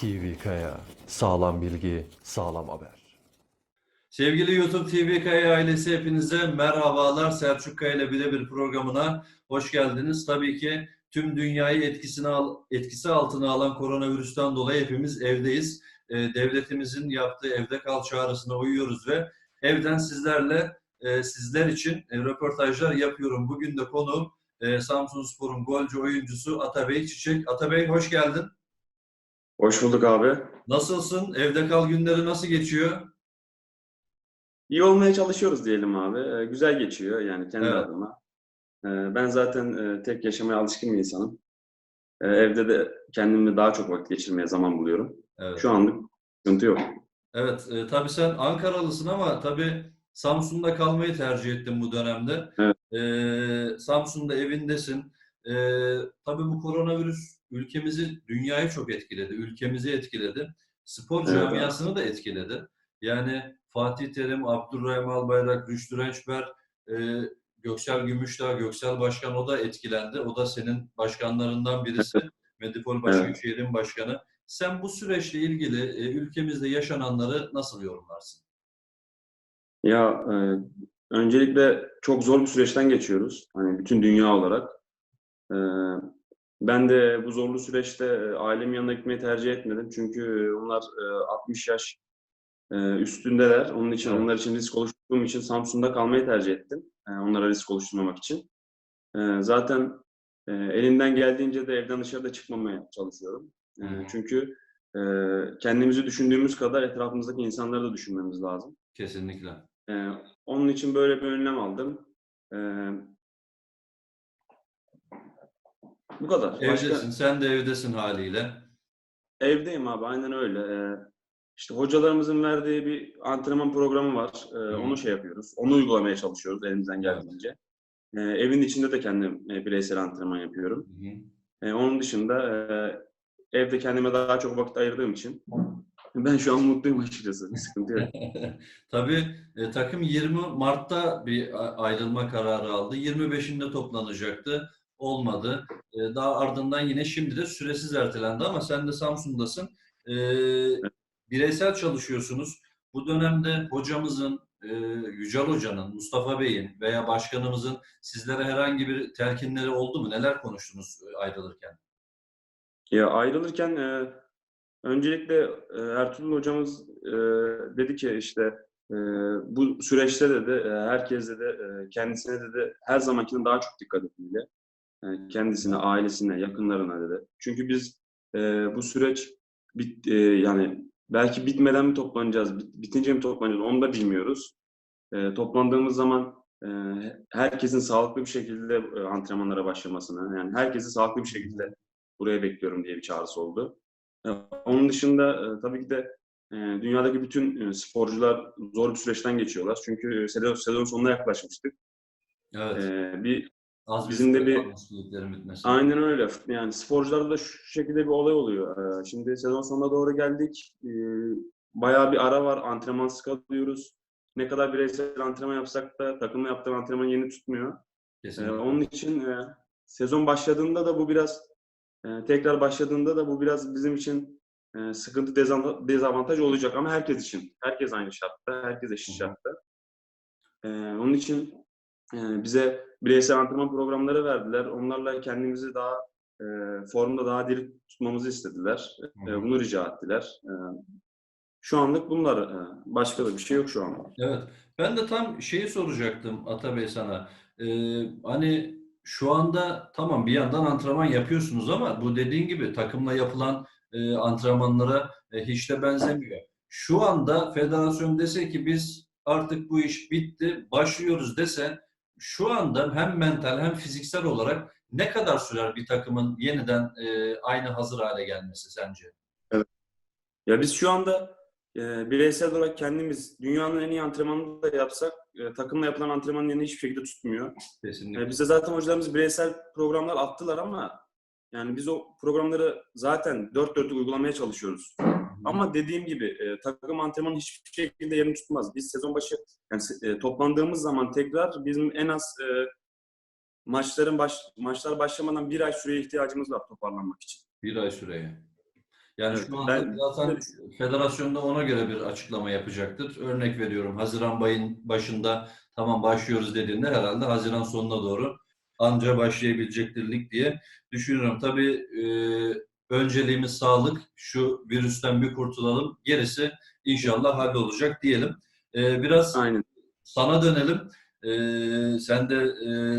TV Kaya. Sağlam bilgi, sağlam haber. Sevgili YouTube TV Kaya ailesi hepinize merhabalar. Selçuk Kaya ile birebir programına hoş geldiniz. Tabii ki tüm dünyayı etkisine al, etkisi altına alan koronavirüsten dolayı hepimiz evdeyiz. Ee, devletimizin yaptığı evde kal çağrısına uyuyoruz ve evden sizlerle e, sizler için e, röportajlar yapıyorum. Bugün de konu e, Samsun Spor'un golcü oyuncusu Atabey Çiçek. Atabey hoş geldin. Hoş bulduk abi. Nasılsın? Evde kal günleri nasıl geçiyor? İyi olmaya çalışıyoruz diyelim abi. Ee, güzel geçiyor yani kendi Evet. adıma. Ee, ben zaten e, tek yaşamaya alışkın bir insanım. Ee, evde de kendimle daha çok vakit geçirmeye zaman buluyorum. Evet. Şu anlık sıkıntı yok. Evet, e, tabii sen Ankaralısın ama tabii Samsun'da kalmayı tercih ettin bu dönemde. Evet. E, Samsun'da evindesin. E, tabii bu koronavirüs ülkemizi, dünyayı çok etkiledi, ülkemizi etkiledi. Spor Evet camiasını da etkiledi. Yani Fatih Terim, Abdurrahim Albayrak, Rüştü Rençber, e, Göksel Gümüşdağ, Göksel Başkan o da etkilendi. O da senin başkanlarından birisi. Medipol Başbüyükşehir'in başkanı. Sen bu süreçle ilgili e, ülkemizde yaşananları nasıl yorumlarsın? Ya e, öncelikle çok zor bir süreçten geçiyoruz. Hani bütün dünya olarak. E, ben de bu zorlu süreçte ailemin yanına gitmeyi tercih etmedim. Çünkü onlar e, 60 yaş e, üstündeler. Onun için Evet. onlar için risk oluşturduğum için Samsun'da kalmayı tercih ettim. E, onlara risk oluşturmamak için. E, zaten e, elimden geldiğince de evden dışarıda çıkmamaya çalışıyorum. E, çünkü e, kendimizi düşündüğümüz kadar etrafımızdaki insanları da düşünmemiz lazım. Kesinlikle. Onun için böyle bir önlem aldım. Bu kadar. Başka- Evdesin, sen de evdesin haliyle. evdeyim abi, aynen öyle. Ee, işte hocalarımızın verdiği bir antrenman programı var. Ee, onu şey yapıyoruz. Onu uygulamaya çalışıyoruz elimizden geldiğince. Ee, evin içinde de kendim e, bireysel antrenman yapıyorum. Ee, onun dışında e, evde kendime daha çok vakit ayırdığım için ben şu an mutluyum açıkçası. Bir sıkıntı yok. Tabii e, takım 20 Mart'ta bir ayrılma kararı aldı. 25'inde toplanacaktı. Olmadı. E, daha ardından yine şimdi de süresiz ertelendi ama sen de Samsun'dasın. E, bireysel çalışıyorsunuz. Bu dönemde hocamızın, e, Yücel Hoca'nın, Mustafa Bey'in veya başkanımızın sizlere herhangi bir telkinleri oldu mu? Neler konuştunuz e, ayrılırken? Ya ayrılırken e, öncelikle e, Ertuğrul hocamız e, dedi ki işte e, bu süreçte dedi e, herkes dedi e, kendisine dedi her zamankine daha çok dikkat etmeli. E, kendisine, ailesine, yakınlarına dedi. Çünkü biz e, bu süreç bit, e, yani belki bitmeden mi toplanacağız, bit- bitince mi toplanacağız onu da bilmiyoruz. E, toplandığımız zaman e, herkesin sağlıklı bir şekilde e, antrenmanlara başlamasını, yani herkesi sağlıklı bir şekilde buraya bekliyorum diye bir çağrısı oldu. E, Onun dışında e, tabii ki de e, dünyadaki bütün e, sporcular zor bir süreçten geçiyorlar. Çünkü sezon, sezon sonuna yaklaşmıştık. Evet. E, Bir Az bizim de bir- aynen öyle. Yani sporcularda da şu şekilde bir olay oluyor. E, Şimdi sezon sonuna doğru geldik. E, Bayağı bir ara var. Antrenman sıkalıyoruz. Ne kadar bireysel antrenman yapsak da takımla yaptığım antrenman yeni tutmuyor. Ee, Kesinlikle. onun için e, sezon başladığında da bu biraz e, tekrar başladığında da bu biraz bizim için e, sıkıntı dezavant- dezavantaj olacak ama herkes için. Herkes aynı şartta, herkes eşit şartta. E, onun için e, bize bireysel antrenman programları verdiler. Onlarla kendimizi daha e, formda daha diri tutmamızı istediler. E, bunu rica ettiler. E, şu anlık bunlar. e, başka da bir şey yok şu an. Evet. Ben de tam şeyi soracaktım Atabey sana. Ee, hani şu anda tamam bir yandan antrenman yapıyorsunuz ama bu dediğin gibi takımla yapılan e, antrenmanlara e, hiç de benzemiyor. Şu anda federasyon dese ki biz artık bu iş bitti, başlıyoruz dese şu anda hem mental hem fiziksel olarak ne kadar sürer bir takımın yeniden e, aynı hazır hale gelmesi sence? Ya biz şu anda e, bireysel olarak kendimiz dünyanın en iyi antrenmanını da yapsak e, takımla yapılan antrenmanın yerini hiçbir şekilde tutmuyor. Kesinlikle. E, bize zaten hocalarımız bireysel programlar attılar ama yani biz o programları zaten dört dörtlük uygulamaya çalışıyoruz. Ama dediğim gibi e, takım antrenmanı hiçbir şekilde yerini tutmaz. Biz sezon başı yani e, toplandığımız zaman tekrar bizim en az e, maçların baş, maçlar başlamadan bir ay süreye ihtiyacımız var toparlanmak için. Bir ay süreye. Yani şu anda ben- zaten federasyonda ona göre bir açıklama yapacaktır. Örnek veriyorum Haziran bayın başında tamam başlıyoruz dediğinde herhalde Haziran sonuna doğru anca başlayabilecektir lig diye düşünüyorum. Tabii e, önceliğimiz sağlık. Şu virüsten bir kurtulalım. Gerisi inşallah hallolacak diyelim. E, biraz Aynen. sana dönelim. Ee, sen de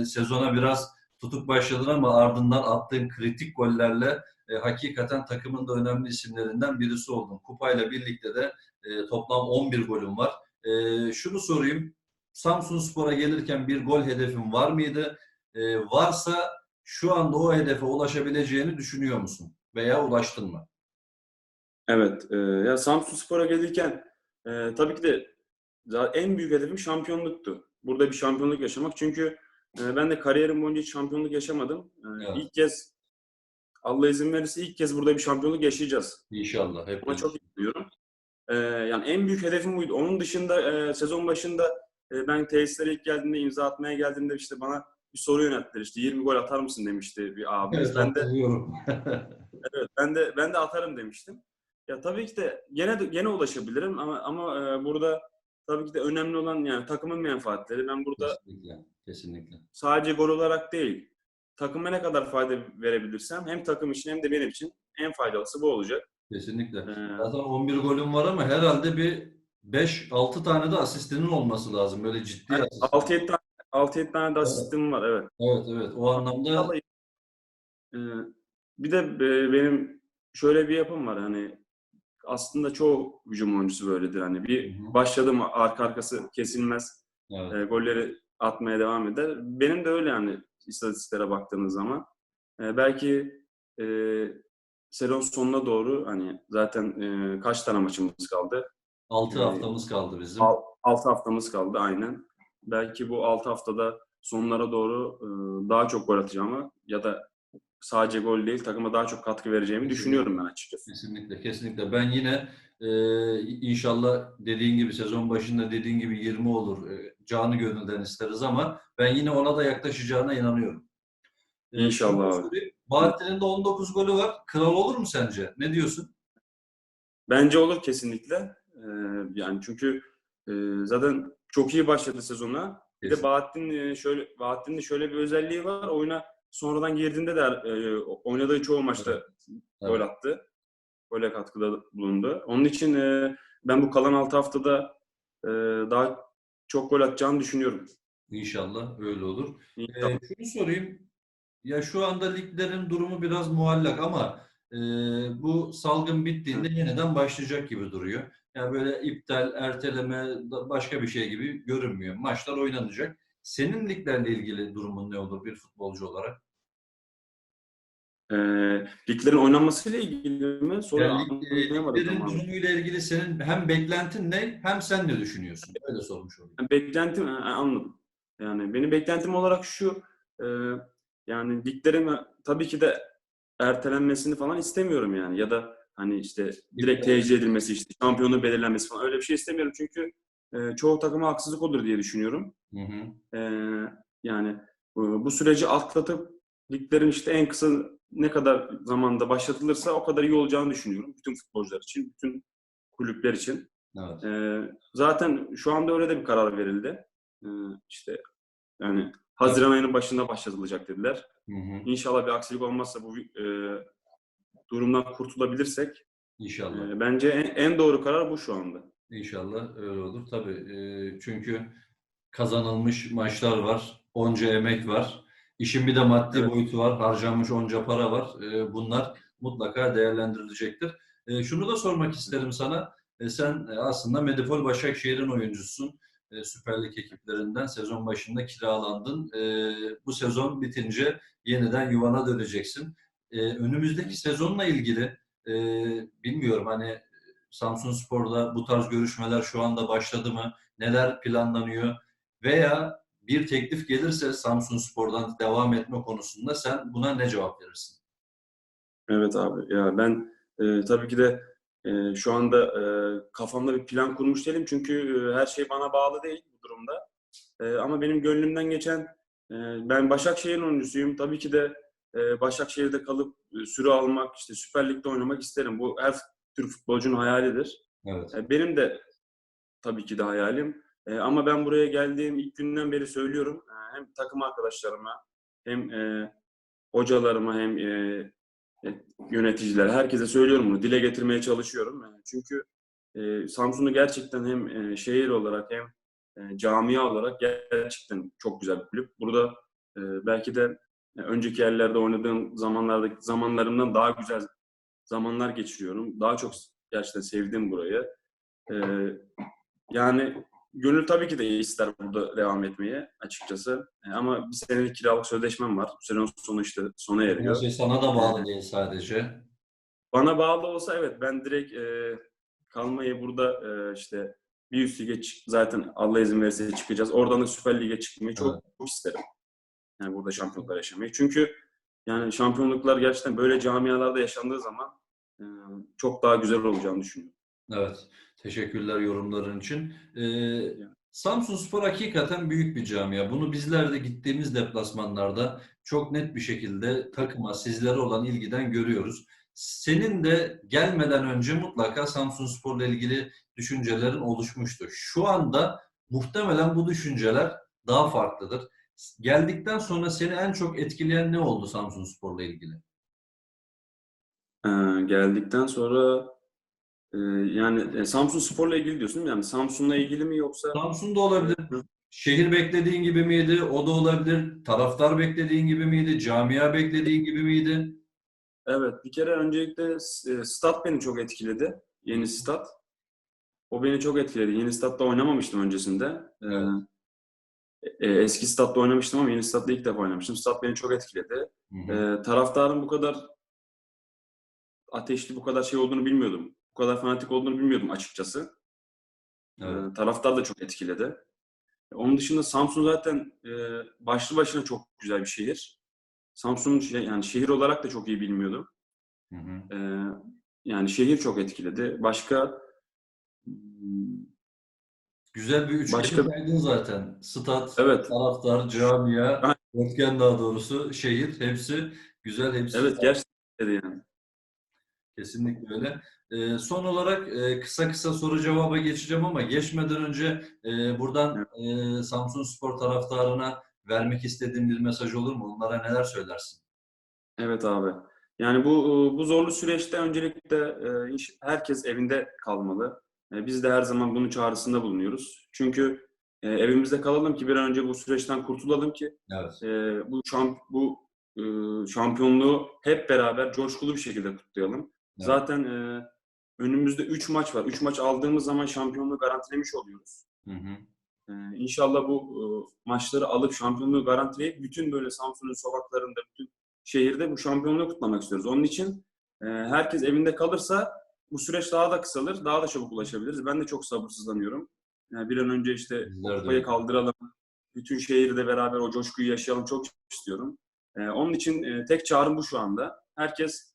e, sezona biraz tutuk başladın ama ardından attığın kritik gollerle e, hakikaten takımın da önemli isimlerinden birisi oldun. Kupayla birlikte de e, toplam 11 golün var. E, şunu sorayım. Samsun Spor'a gelirken bir gol hedefin var mıydı? E, varsa şu anda o hedefe ulaşabileceğini düşünüyor musun? Veya ulaştın mı? Evet. e, ya Samsun Spor'a gelirken e, tabii ki de en büyük hedefim şampiyonluktu. Burada bir şampiyonluk yaşamak. Çünkü e, ben de kariyerim boyunca hiç şampiyonluk yaşamadım. E, Evet. İlk kez Allah izin verirse ilk kez burada bir şampiyonluk yaşayacağız. İnşallah. Hep Buna çok inanıyorum. E, yani en büyük hedefim buydu. Onun dışında e, sezon başında e, ben tesislere ilk geldiğimde imza atmaya geldiğimde işte bana bir soru yönelttiler. İşte 20 gol atar mısın demişti bir abimiz. Evet, ben de. Evet, ben de ben de atarım demiştim. Ya tabii ki de gene de- gene ulaşabilirim ama ama e, burada tabii ki de önemli olan yani takımın menfaatleri. Ben burada kesinlikle. Kesinlikle. sadece gol olarak değil, takıma ne kadar fayda verebilirsem hem takım için hem de benim için en faydalısı bu olacak. Kesinlikle. Ee, Zaten 11 golün var ama herhalde bir 5-6 tane de asistinin olması lazım. Böyle ciddi asist. 6-7 tane 6-7 tane de asistim var evet. Evet evet. O anlamda e, bir de e, benim şöyle bir yapım var hani aslında çoğu hücum oyuncusu böyledir. Hani bir başladım arka arkası kesilmez. evet, e, golleri atmaya devam eder. Benim de öyle yani istatistiklere baktığınız zaman. E, belki e, sezon sonuna doğru hani zaten e, kaç tane maçımız kaldı? 6 Ee, haftamız kaldı bizim. 6 haftamız kaldı aynen. Belki bu 6 haftada sonlara doğru e, daha çok gol atacağımı ya da sadece gol değil takıma daha çok katkı vereceğimi düşünüyorum ben açıkçası. Kesinlikle, kesinlikle. Ben yine e, inşallah dediğin gibi sezon başında dediğin gibi 20 olur. E, canı gönülden isteriz ama ben yine ona da yaklaşacağına inanıyorum. E, İnşallah abi. Bahattin'in de 19 golü var. Kral olur mu sence? Ne diyorsun? Bence olur kesinlikle. E, yani çünkü e, zaten çok iyi başladı sezona. Bir de. Bahattin e, şöyle Bahattin'in şöyle bir özelliği var. Oyuna sonradan girdiğinde de e, oynadığı çoğu maçta gol Evet. attı. Gole katkıda bulundu. Onun için e, ben bu kalan 6 haftada e, daha çok gol atacağını düşünüyorum. İnşallah öyle olur. İnşallah. Ee, şunu sorayım. Ya şu anda liglerin durumu biraz muallak ama e, bu salgın bittiğinde yeniden başlayacak gibi duruyor. Yani böyle iptal, erteleme, başka bir şey gibi görünmüyor. Maçlar oynanacak. Senin liglerle ilgili durumun ne olur bir futbolcu olarak? E, liglerin oynanmasıyla ilgili mi? Soru Yani lig- e, liglerin durumuyla ilgili senin hem beklentin ne hem sen ne düşünüyorsun? Öyle sormuş olayım. Beklentim anladım. Yani benim beklentim olarak şu e, yani liglerin tabii ki de ertelenmesini falan istemiyorum yani ya da hani işte direkt tercih edilmesi işte şampiyonu belirlenmesi falan öyle bir şey istemiyorum çünkü e, çoğu takıma haksızlık olur diye düşünüyorum. Hı hı. E, yani bu, bu süreci atlatıp liglerin işte en kısa ne kadar zamanda başlatılırsa o kadar iyi olacağını düşünüyorum. Bütün futbolcular için, bütün kulüpler için. Evet. Ee, zaten şu anda öyle de bir karar verildi. Ee, işte yani Haziran ayının başında başlatılacak dediler. Hı hı. İnşallah bir aksilik olmazsa bu e, durumdan kurtulabilirsek İnşallah. e, bence en, en doğru karar bu şu anda. İnşallah öyle olur. Tabii e, çünkü kazanılmış maçlar var. Onca emek var. İşin bir de maddi Evet. boyutu var. Harcanmış onca para var. E, bunlar mutlaka değerlendirilecektir. E, şunu da sormak isterim sana. E, sen e, aslında Medipol Başakşehir'in oyuncusun. E, Süper Lig ekiplerinden sezon başında kiralandın. E, bu sezon bitince yeniden yuvana döneceksin. E, önümüzdeki sezonla ilgili e, bilmiyorum hani Samsun Spor'da bu tarz görüşmeler şu anda başladı mı? Neler planlanıyor? Veya bir teklif gelirse Samsun Spor'dan devam etme konusunda sen buna ne cevap verirsin? Evet abi. Ya ben e, tabii ki de e, şu anda e, kafamda bir plan kurmuş değilim çünkü e, her şey bana bağlı değil bu durumda. E, ama benim gönlümden geçen e, ben Başakşehir'in oyuncusuyum. Tabii ki de e, Başakşehir'de kalıp e, süre almak, işte Süper Lig'de oynamak isterim. Bu her Türk futbolcunun hayalidir. Evet. E, Benim de tabii ki de hayalim. E, Ama ben buraya geldiğim ilk günden beri söylüyorum. E, Hem takım arkadaşlarıma hem e, hocalarıma hem e, yöneticilere, herkese söylüyorum bunu. Dile getirmeye çalışıyorum. Çünkü e, Samsun'u gerçekten hem e, şehir olarak hem e, camia olarak gerçekten çok güzel bir kulüp. Burada belki de önceki yerlerde oynadığım zamanlardaki zamanlarımdan daha güzel zamanlar geçiriyorum. Daha çok gerçekten sevdim burayı. Yani gönül tabii ki de ister burada devam etmeye açıkçası. E, ama bir senelik kiralık sözleşmem var. Bu sene sonu işte sona eriyor. şey sana da bağlı değil sadece. Bana bağlı olsa evet ben direkt e, kalmayı burada e, işte bir üst lige çık- zaten Allah izin verirse çıkacağız. Oradan da Süper Lig'e çıkmayı çok, Evet. çok isterim. Yani burada şampiyonluklar yaşamayı. Çünkü yani şampiyonluklar gerçekten böyle camialarda yaşandığı zaman e, çok daha güzel olacağını düşünüyorum. Evet. Teşekkürler yorumların için. Ee, Samsunspor hakikaten büyük bir camia. Bunu bizler de gittiğimiz deplasmanlarda çok net bir şekilde takıma, sizlere olan ilgiden görüyoruz. Senin de gelmeden önce mutlaka Samsunspor'la ilgili düşüncelerin oluşmuştur. Şu anda muhtemelen bu düşünceler daha farklıdır. Geldikten sonra seni en çok etkileyen ne oldu Samsunspor'la ilgili? E, geldikten sonra e, yani e, Samsun Spor'la ilgili diyorsun değil mi? Yani Samsun'la ilgili mi yoksa? Samsun'da olabilir. Şehir beklediğin gibi miydi? O da olabilir. Taraftar beklediğin gibi miydi? Camia beklediğin gibi miydi? Evet, bir kere öncelikle e, stat beni çok etkiledi. Yeni stat. O beni çok etkiledi. Yeni statta oynamamıştım öncesinde. Ee, Evet. e, eski statta oynamıştım ama yeni statta ilk defa oynamıştım. Stat beni çok etkiledi. Hı hı. Ee, taraftarın bu kadar ateşli, bu kadar şey olduğunu bilmiyordum. Bu kadar fanatik olduğunu bilmiyordum açıkçası. Evet. Ee, taraftar da çok etkiledi. Onun dışında Samsun zaten e, başlı başına çok güzel bir şehir. Samsun şey- yani şehir olarak da çok iyi bilmiyordum. Hı hı. Ee, yani şehir çok etkiledi. Başka Güzel bir üçgen Başka- saydın zaten. Stat, evet taraftar, camia, Aynen. daha doğrusu, şehir hepsi güzel, hepsi evet gerçekten yani. Kesinlikle öyle. Ee, son olarak e, kısa kısa soru cevaba geçeceğim ama geçmeden önce e, buradan e, Samsun Spor taraftarına vermek istediğin bir mesaj olur mu? Onlara neler söylersin? Evet abi. Yani bu bu zorlu süreçte öncelikle e, herkes evinde kalmalı. E, Biz de her zaman bunun çağrısında bulunuyoruz. Çünkü e, evimizde kalalım ki bir an önce bu süreçten kurtulalım ki Evet. e, bu şamp bu e, şampiyonluğu hep beraber coşkulu bir şekilde kutlayalım. Zaten e, önümüzde 3 maç var. 3 maç aldığımız zaman şampiyonluğu garantilemiş oluyoruz. Hı hı. Ee, İnşallah bu e, maçları alıp şampiyonluğu garantileyip bütün böyle Samsun'un sokaklarında, bütün şehirde bu şampiyonluğu kutlamak istiyoruz. Onun için e, herkes evinde kalırsa bu süreç daha da kısalır, daha da çabuk ulaşabiliriz. Ben de çok sabırsızlanıyorum. Yani bir an önce işte kupayı kaldıralım, bütün şehirde beraber o coşkuyu yaşayalım çok istiyorum. E, onun için e, tek çağrım bu şu anda. Herkes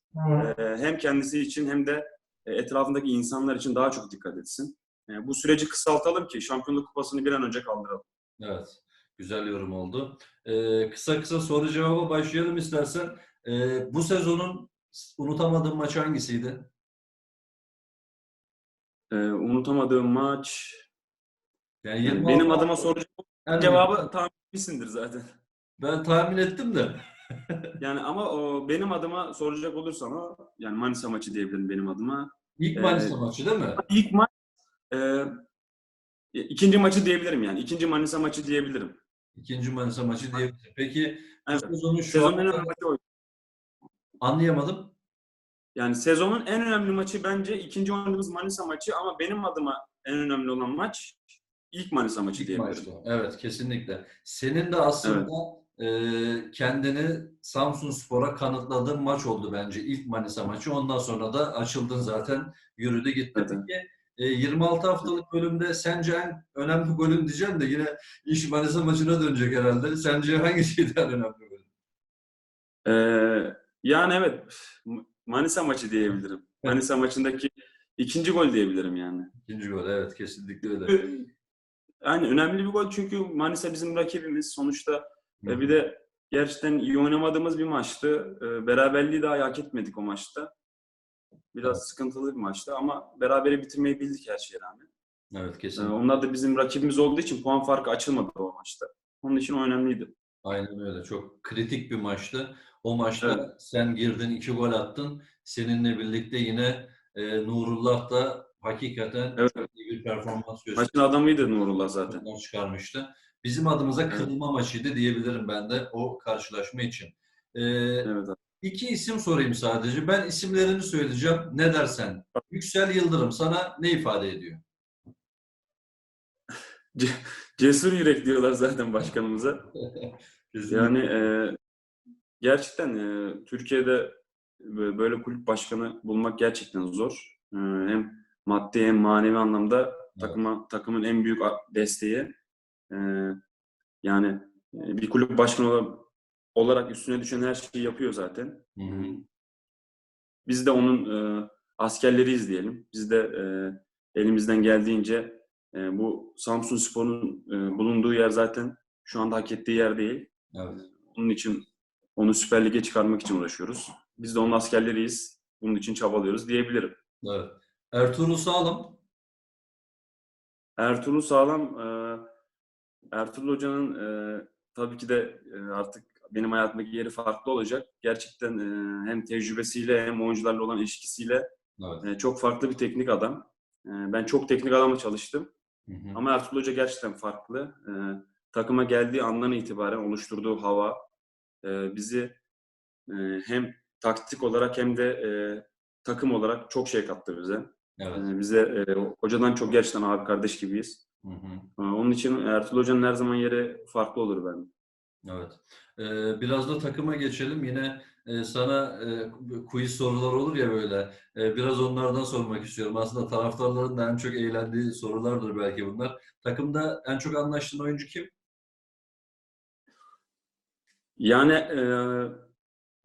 e, hem kendisi için hem de e, etrafındaki insanlar için daha çok dikkat etsin. E, bu süreci kısaltalım ki şampiyonluk kupasını bir an önce kaldıralım. Evet. Güzel yorum oldu. Ee, kısa kısa soru cevaba başlayalım istersen. Ee, bu sezonun unutamadığın maç hangisiydi? Unutamadığım maç. Yani Yani 26 benim adıma En- cevabı tahmin etmişsindir zaten. Ben tahmin ettim de. Yani ama o benim adıma soracak olursan o yani Manisa maçı diyebilirim benim adıma. İlk Ee, Manisa maçı değil mi? İlk maç e, ikinci maçı diyebilirim yani. İkinci Manisa maçı diyebilirim. İkinci Manisa maçı diye. Peki Evet. sezonun şu Sezonun en an önemli maçı oydu. anlayamadım. Yani sezonun en önemli maçı bence ikinci oynadığımız Manisa maçı ama benim adıma en önemli olan maç ilk Manisa maçı İlk diyebilirim. maçta. Evet kesinlikle. Senin de aslında e, kendini Samsun Spor'a kanıtladığın maç oldu bence. ilk Manisa maçı. Ondan sonra da açıldın zaten. Yürüdü gitti. Evet. Peki e, 26 haftalık bölümde sence en önemli bölüm diyeceğim de yine iş Manisa maçına dönecek herhalde. Sence hangisiydi en önemli bölüm? Ee, yani evet Manisa maçı diyebilirim. Manisa maçındaki ikinci gol diyebilirim yani. İkinci gol. Evet kesinlikle öyle. Yani önemli bir gol çünkü Manisa bizim rakibimiz. Sonuçta e, bir de gerçekten iyi oynamadığımız bir maçtı. Ee, beraberliği daha hak etmedik o maçta. Biraz sıkıntılı bir maçtı ama berabere bitirmeyi bildik her şeye rağmen. Evet Ee, kesinlikle. onlar da bizim rakibimiz olduğu için puan farkı açılmadı o maçta. Onun için o önemliydi. Aynen öyle. Çok kritik bir maçtı. O maçta Evet. sen girdin, iki gol attın. Seninle birlikte yine e, Nurullah da hakikaten Evet. çok iyi bir performans gösterdi. Maçın adamıydı Nurullah zaten. Maç çıkarmıştı. Bizim adımıza kırılma maçıydı diyebilirim ben de o karşılaşma için. Ee, Evet. abi. iki isim sorayım sadece. Ben isimlerini söyleyeceğim. Ne dersen? Yüksel Yıldırım sana ne ifade ediyor? Ce- Cesur yürek diyorlar zaten başkanımıza. Yani e, gerçekten e, Türkiye'de bö- böyle kulüp başkanı bulmak gerçekten zor. E, hem maddi hem manevi anlamda takıma takımın en büyük desteği. E, yani e, bir kulüp başkanı ola- olarak üstüne düşen her şeyi yapıyor zaten. Hı hı. Biz de onun e, askerleriyiz diyelim. Biz de e, elimizden geldiğince e, bu Samsun Spor'un e, bulunduğu yer zaten şu anda hak ettiği yer değil. Evet. Bunun için onu Süper Lig'e çıkarmak için uğraşıyoruz. Biz de onun askerleriyiz. Bunun için çabalıyoruz diyebilirim. evet. Ertuğrul Sağlam Ertuğrul Sağlam, e, Ertuğrul Hoca'nın e, tabii ki de e, artık benim hayatımdaki yeri farklı olacak. Gerçekten e, hem tecrübesiyle hem oyuncularla olan ilişkisiyle evet. e, çok farklı bir teknik adam. E, ben çok teknik adamla çalıştım. Hı hı. Ama Ertuğrul Hoca gerçekten farklı. E, takıma geldiği andan itibaren oluşturduğu hava e, bizi e, hem taktik olarak hem de e, takım olarak çok şey kattı bize. Evet. E, bize e, hocadan çok gerçekten abi kardeş gibiyiz. Hı hı. E, onun için Ertuğrul Hoca'nın her zaman yeri farklı olur bende. Evet. Ee, biraz da takıma geçelim. Yine e, sana e, quiz sorular olur ya böyle. E, biraz onlardan sormak istiyorum. Aslında taraftarların da en çok eğlendiği sorulardır belki bunlar. Takımda en çok anlaştığın oyuncu kim? Yani e,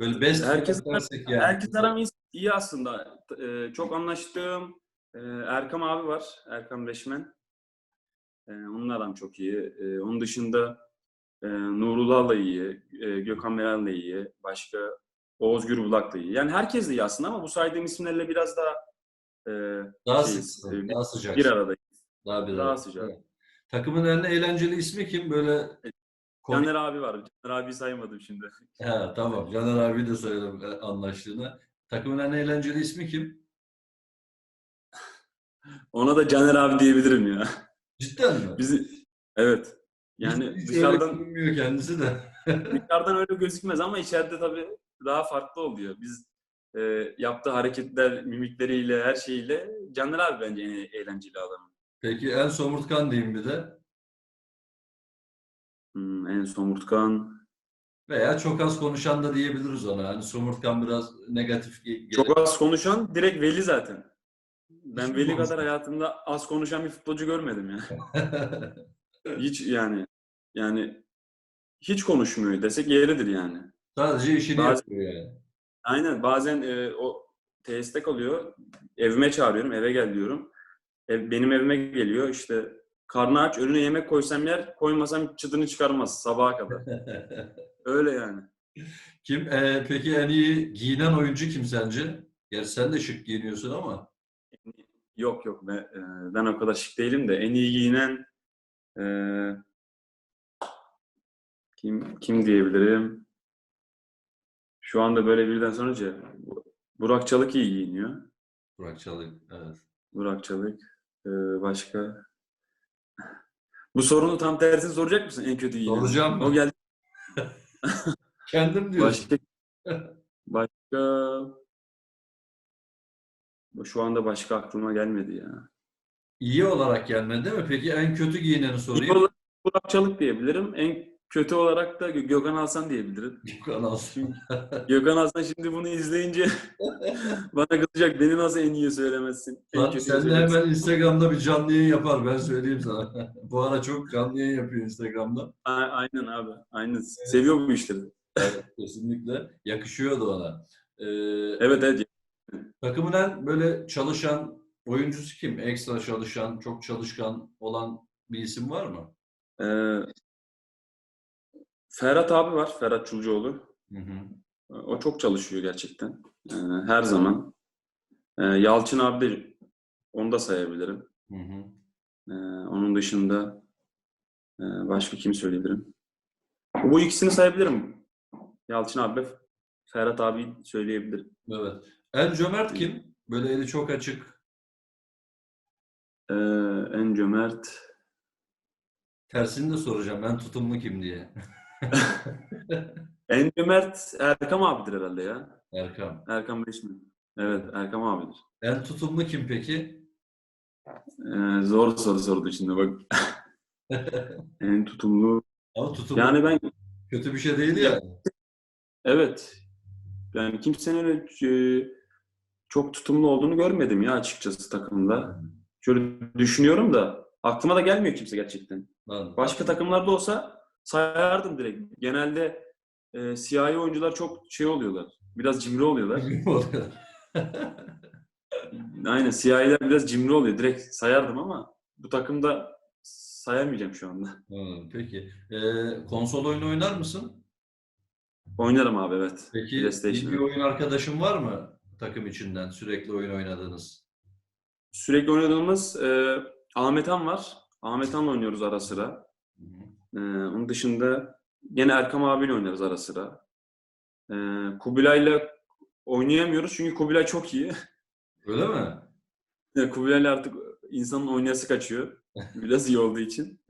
Böyle best Herkes- dersek yani. herkes aram iyi- iyi aslında. E, çok anlaştığım e, Erkam abi var. Erkam Beşmen. E, onun aram çok iyi. E, onun dışında e, Nurullah'la iyi. E, Gökhan Meral'la iyi. Başka Oğuz Gürbulak da iyi. Yani herkes de iyi aslında ama bu saydığım isimlerle biraz daha e, Daha şeyiz, sık, e, daha sıcak. bir aradayız. Daha bir daha arada. sıcak. Evet. Takımın en eğlenceli ismi kim? Böyle komik. Caner abi var. Caner abi saymadım şimdi. Ha, tamam. Caner abi de söyledim e, anlaştığını. Takımın en eğlenceli ismi kim? Ona da Caner abi diyebilirim ya. Cidden mi? Bizi evet. Yani hiç, hiç dışarıdan görünmüyor kendisi de. dışarıdan öyle gözükmez ama içeride tabii daha farklı oluyor. Biz e, yaptığı hareketler, mimikleriyle, her şeyiyle Caner abi bence en eğlenceli adam. Peki en somurtkan diyeyim bir de. Hmm, en somurtkan. Veya çok az konuşan da diyebiliriz ona. Hani somurtkan biraz negatif ge- gelir. Çok az konuşan direkt Veli zaten. Ben Veli kadar hayatımda az konuşan bir futbolcu görmedim ya. Hiç yani yani hiç konuşmuyor desek yeridir yani. Sadece işini Bazı- yapıyor yani. Aynen bazen e, o tesiste kalıyor. Evime çağırıyorum, eve gel diyorum. Ev, benim evime geliyor işte karnı aç, önüne yemek koysam yer, koymasam çıtını çıkarmaz sabaha kadar. Öyle yani. Kim? e, peki en iyi giyinen oyuncu kim sence? Gerçi sen de şık giyiniyorsun ama. Yok yok ben, e, ben o kadar şık değilim de en iyi giyinen e, kim kim diyebilirim? Şu anda böyle birden sonra Burak Çalık iyi giyiniyor. Burak Çalık. Evet. Burak Çalık. Ee, başka? Bu sorunu tam tersini soracak mısın en kötü giyinen? Soracağım. O geldi. Kendim diyorsun. Başka? Başka? Şu anda başka aklıma gelmedi ya. İyi olarak gelmedi değil mi? Peki en kötü giyineni İyi sorayım. olarak Burak Çalık diyebilirim. En kötü olarak da Gö- Gökhan Alsan diyebilirim. Gökhan Alsın. Gökhan Alsan şimdi bunu izleyince bana kızacak. Beni nasıl en iyi söylemezsin? En Lan sen de hemen Instagram'da bir canlı yayın yapar ben söyleyeyim sana. Bu ara çok canlı yayın yapıyor Instagram'da. A- Aynen abi. Aynen. Seviyor bu işleri. Evet, kesinlikle. Yakışıyordu ona. Ee, Evet evet. Takımın böyle çalışan oyuncusu kim? Ekstra çalışan, çok çalışkan olan bir isim var mı? Ee, Ferhat abi var, Ferhat Çulcuoğlu. Hı hı. O çok çalışıyor gerçekten. Ee, her zaman. Ee, Yalçın abi onu da sayabilirim. Hı hı. Ee, onun dışında e, başka kim söyleyebilirim? Bu ikisini sayabilirim. Yalçın abi, Ferhat abi söyleyebilirim. Evet. En cömert kim? Böyle eli çok açık. Ee, en cömert Tersini de soracağım. En tutumlu kim diye. en cömert Erkam abidir herhalde ya. Erkam. Erkam Beşmi. Evet, Erkam abidir. En tutumlu kim peki? Ee, zor soru sordu şimdi bak. en tutumlu. Ama tutumlu Yani ben kötü bir şey değil ya. evet. Yani kimsenin öyle e, çok tutumlu olduğunu görmedim ya açıkçası takımda. Şöyle düşünüyorum da aklıma da gelmiyor kimse gerçekten. Lan, Başka takımlarda olsa sayardım direkt. Genelde e, siyahi oyuncular çok şey oluyorlar. Biraz cimri oluyorlar. oluyor. Aynen siyahiler biraz cimri oluyor. Direkt sayardım ama bu takımda sayamayacağım şu anda. Hı, Peki. Ee, konsol oyunu oynar mısın? Oynarım abi evet. Peki PlayStation. bir oyun arkadaşın var mı takım içinden sürekli oyun oynadığınız? Sürekli oynadığımız e, Ahmet Han var. Ahmet Han'la oynuyoruz ara sıra. E, onun dışında gene Erkam abiyle oynarız ara sıra. E, Kubilay'la oynayamıyoruz çünkü Kubilay çok iyi. Öyle mi? Yani Kubilay'la artık insanın oynayası kaçıyor. Biraz iyi olduğu için.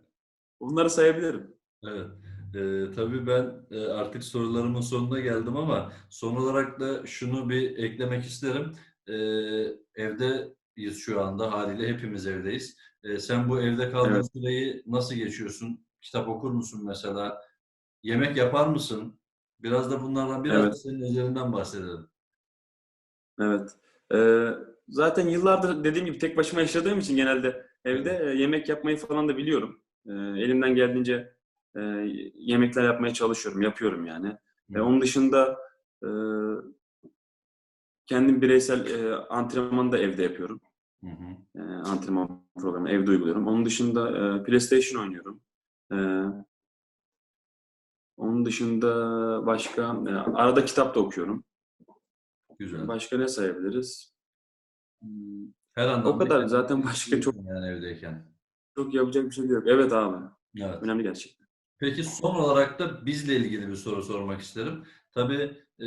Onları sayabilirim. Evet. Ee, tabii ben e, artık sorularımın sonuna geldim ama son olarak da şunu bir eklemek isterim. Ee, evdeyiz şu anda haliyle hepimiz evdeyiz. Ee, sen bu evde kaldığın Evet. süreyi nasıl geçiyorsun? Kitap okur musun mesela? Yemek yapar mısın? Biraz da bunlardan biraz da Evet. senin üzerinden bahsedelim. Evet. E, zaten yıllardır dediğim gibi tek başıma yaşadığım için genelde evde e, yemek yapmayı falan da biliyorum. E, elimden geldiğince e, yemekler yapmaya çalışıyorum. Yapıyorum yani. E, onun dışında e, kendim bireysel e, antrenmanı da evde yapıyorum. Hı hı. E, antrenman programı evde uyguluyorum. Onun dışında e, PlayStation oynuyorum. E, onun dışında başka e, arada kitap da okuyorum. Güzel. Başka ne sayabiliriz? Hmm, Her anlamda O kadar. Zaten başka çok- yani evdeyken. Çok yapacak bir şey yok. Evet abi. Evet. Önemli gerçekten. Peki son olarak da bizle ilgili bir soru sormak isterim. Tabii e,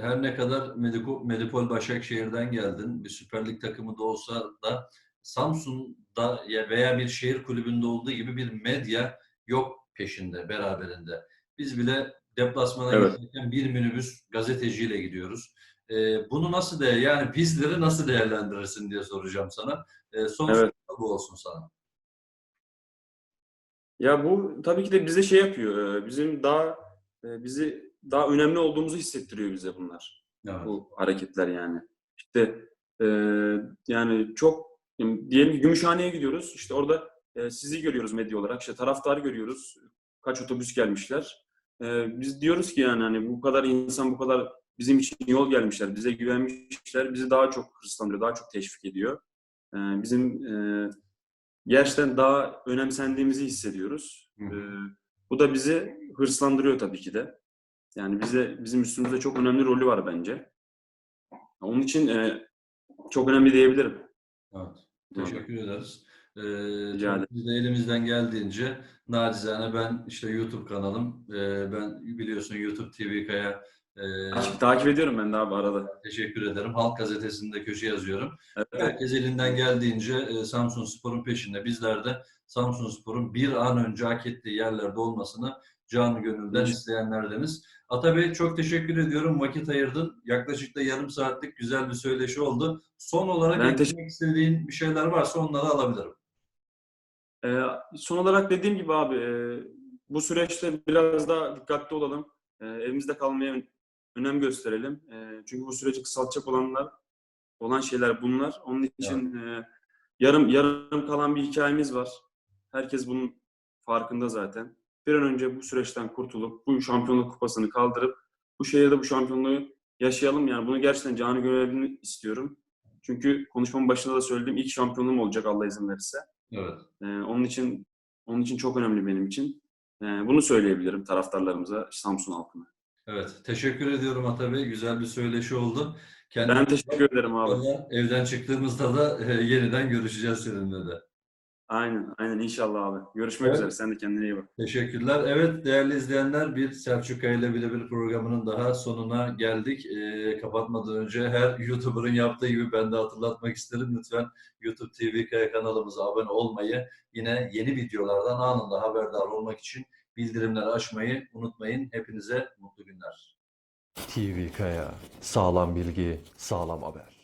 her ne kadar Mediko, Medipol Başakşehir'den geldin, bir Süper Lig takımı da olsa da Samsun'da ya veya bir şehir kulübünde olduğu gibi bir medya yok peşinde, beraberinde. Biz bile deplasmana Evet. giderken bir minibüs gazeteciyle gidiyoruz. E, bunu nasıl değer, yani bizleri nasıl değerlendirirsin diye soracağım sana. E, son Evet. bu olsun sana. Ya bu tabii ki de bize şey yapıyor. e, Bizim daha e, bizi daha önemli olduğumuzu hissettiriyor bize bunlar. Evet. Bu hareketler yani. İşte e, yani çok diyelim ki Gümüşhane'ye gidiyoruz. İşte orada e, sizi görüyoruz medya olarak. İşte taraftarı görüyoruz. Kaç otobüs gelmişler. E, biz diyoruz ki yani hani bu kadar insan bu kadar bizim için yol gelmişler. Bize güvenmişler. Bizi daha çok hırslandırıyor. Daha çok teşvik ediyor. E, bizim e, gerçekten daha önemsendiğimizi hissediyoruz. Hı. Ee, bu da bizi hırslandırıyor tabii ki de. Yani bize bizim üstümüzde çok önemli rolü var bence. Onun için e, çok önemli diyebilirim. Evet. Teşekkür ederiz. Ee, biz de elimizden geldiğince nacizane ben işte YouTube kanalım. Ee, ben biliyorsun YouTube TV Kaya e, Takip, takip ediyorum ben de abi arada. teşekkür ederim. Halk Gazetesi'nde köşe yazıyorum. Evet. Herkes elinden geldiğince e, Samsun Spor'un peşinde. Bizler de Samsun Spor'un bir an önce hak ettiği yerlerde olmasını canı gönülden İnşallah. isteyenlerdeniz. Atabey çok teşekkür ediyorum. Vakit ayırdın. Yaklaşık da yarım saatlik güzel bir söyleşi oldu. Son olarak eklemek istediğin bir şeyler varsa onları alabilirim. Ee, son olarak dediğim gibi abi e, bu süreçte biraz daha dikkatli olalım. E, evimizde kalmaya ön- önem gösterelim. E, çünkü bu süreci kısaltacak olanlar olan şeyler bunlar. Onun için e, yarım yarım kalan bir hikayemiz var. Herkes bunun farkında zaten. Bir an önce bu süreçten kurtulup bu şampiyonluk kupasını kaldırıp bu şehirde bu şampiyonluğu yaşayalım. Yani bunu gerçekten canı gönülden istiyorum. Çünkü konuşmamın başında da söylediğim ilk şampiyonluğum olacak Allah izin verirse. Evet. Ee, onun için onun için çok önemli benim için. E, bunu söyleyebilirim taraftarlarımıza, Samsun halkına. Evet, teşekkür ediyorum Atabey. Güzel bir söyleşi oldu. Kendine Ben teşekkür ederim abi. Evden çıktığımızda da e, yeniden görüşeceğiz seninle de. Aynen, aynen inşallah abi. Görüşmek Evet. üzere. Sen de kendine iyi bak. Teşekkürler. Evet değerli izleyenler bir Selçuk ile birebir programının daha sonuna geldik. Ee, kapatmadan önce her YouTuber'ın yaptığı gibi ben de hatırlatmak isterim. Lütfen YouTube TV Kaya kanalımıza abone olmayı, yine yeni videolardan anında haberdar olmak için bildirimleri açmayı unutmayın. Hepinize mutlu günler. TV Kaya. Sağlam bilgi, sağlam haber.